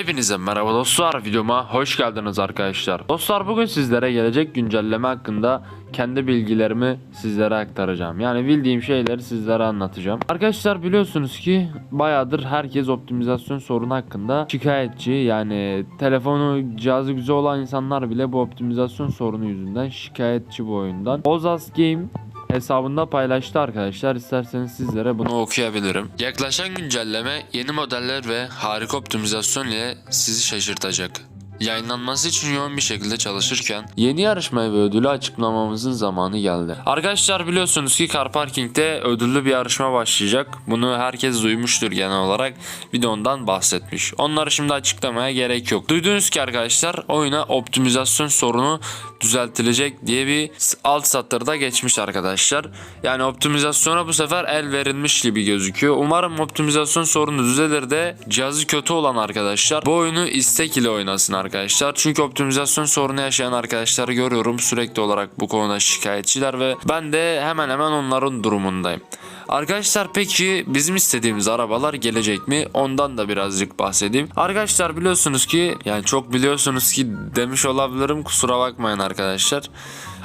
Hepinize merhaba dostlar videoma hoş geldiniz arkadaşlar. Dostlar bugün sizlere gelecek güncelleme hakkında kendi bilgilerimi sizlere aktaracağım. Yani bildiğim şeyleri sizlere anlatacağım. Arkadaşlar biliyorsunuz ki bayağıdır herkes optimizasyon sorunu hakkında şikayetçi. Yani telefonu cihazı güzel olan insanlar bile bu optimizasyon sorunu yüzünden şikayetçi bu oyundan. Ozas Game hesabında paylaştı arkadaşlar. İsterseniz sizlere bunu okuyabilirim. Yaklaşan güncelleme yeni modeller ve harika optimizasyon ile sizi şaşırtacak. Yayınlanması için yoğun bir şekilde çalışırken yeni yarışmayı ve ödülü açıklamamızın zamanı geldi. Arkadaşlar biliyorsunuz ki Car Parking'de ödüllü bir yarışma başlayacak. Bunu herkes duymuştur genel olarak. Bir de ondan bahsetmiş. Onları şimdi açıklamaya gerek yok. Duydunuz ki arkadaşlar oyuna optimizasyon sorunu düzeltilecek diye bir alt satırda geçmiş arkadaşlar. Yani optimizasyona bu sefer el verilmiş gibi gözüküyor. Umarım optimizasyon sorunu düzelir de cihazı kötü olan arkadaşlar bu oyunu istek ile oynasın arkadaşlar. Çünkü optimizasyon sorunu yaşayan arkadaşları görüyorum sürekli olarak bu konuda şikayetçiler ve ben de hemen hemen onların durumundayım. Arkadaşlar peki bizim istediğimiz arabalar gelecek mi? Ondan da birazcık bahsedeyim. Arkadaşlar biliyorsunuz ki yani çok biliyorsunuz ki demiş olabilirim kusura bakmayın arkadaşlar.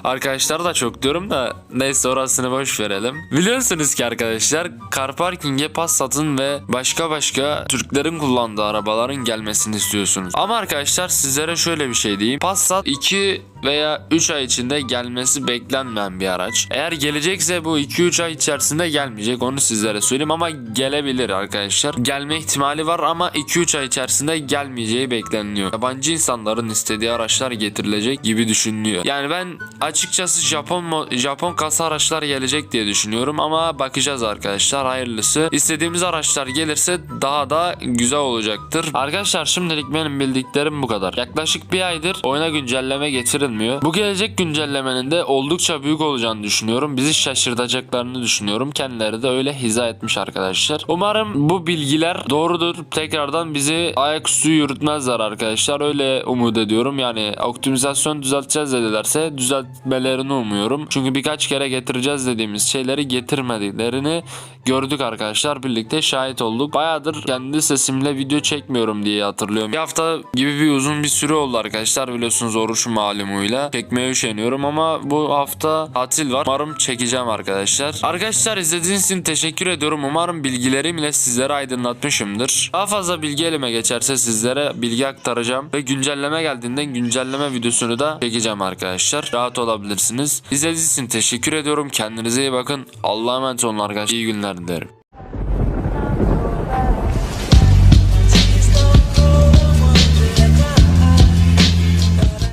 Arkadaşlar da çok diyorum da neyse orasını boş verelim. Biliyorsunuz ki arkadaşlar car parking'e Passat'ın ve başka başka Türklerin kullandığı arabaların gelmesini istiyorsunuz. Ama arkadaşlar sizlere şöyle bir şey diyeyim. Passat 2 veya 3 ay içinde gelmesi beklenmeyen bir araç. Eğer gelecekse bu 2-3 ay içerisinde gelmeyecek onu sizlere söyleyeyim ama gelebilir arkadaşlar. Gelme ihtimali var ama 2-3 ay içerisinde gelmeyeceği bekleniliyor. Yabancı insanların istediği araçlar getirilecek gibi düşünülüyor. Yani ben açıkçası Japon Japon kasa araçlar gelecek diye düşünüyorum ama bakacağız arkadaşlar hayırlısı. İstediğimiz araçlar gelirse daha da güzel olacaktır. Arkadaşlar şimdilik benim bildiklerim bu kadar. Yaklaşık bir aydır oyuna güncelleme getirilmiyor. Bu gelecek güncellemenin de oldukça büyük olacağını düşünüyorum. Bizi şaşırtacaklarını düşünüyorum. Kendileri de öyle hiza etmiş arkadaşlar. Umarım bu bilgiler doğrudur. Tekrardan bizi ayaküstü yürütmezler arkadaşlar. Öyle umut ediyorum. Yani optimizasyon düzelteceğiz dedilerse düzeltmelerini umuyorum. Çünkü birkaç kere getireceğiz dediğimiz şeyleri getirmediklerini gördük arkadaşlar. Birlikte şahit olduk. Bayağıdır kendi sesimle video çekmiyorum diye hatırlıyorum. Bir hafta gibi bir uzun bir süre oldu arkadaşlar. Biliyorsunuz oruç malumuyla. Çekmeye üşeniyorum ama bu hafta tatil var. Umarım çekeceğim arkadaşlar. Arkadaşlar izlediğiniz için teşekkür ediyorum. Umarım bilgilerim ile sizlere aydınlatmışımdır. Daha fazla bilgi elime geçerse sizlere bilgi aktaracağım. Ve güncelleme geldiğinde güncelleme videosunu da çekeceğim arkadaşlar. Rahat olabilirsiniz. İzlediğiniz için teşekkür ediyorum. Kendinize iyi bakın. Allah'a emanet olun arkadaşlar. İyi günler dilerim.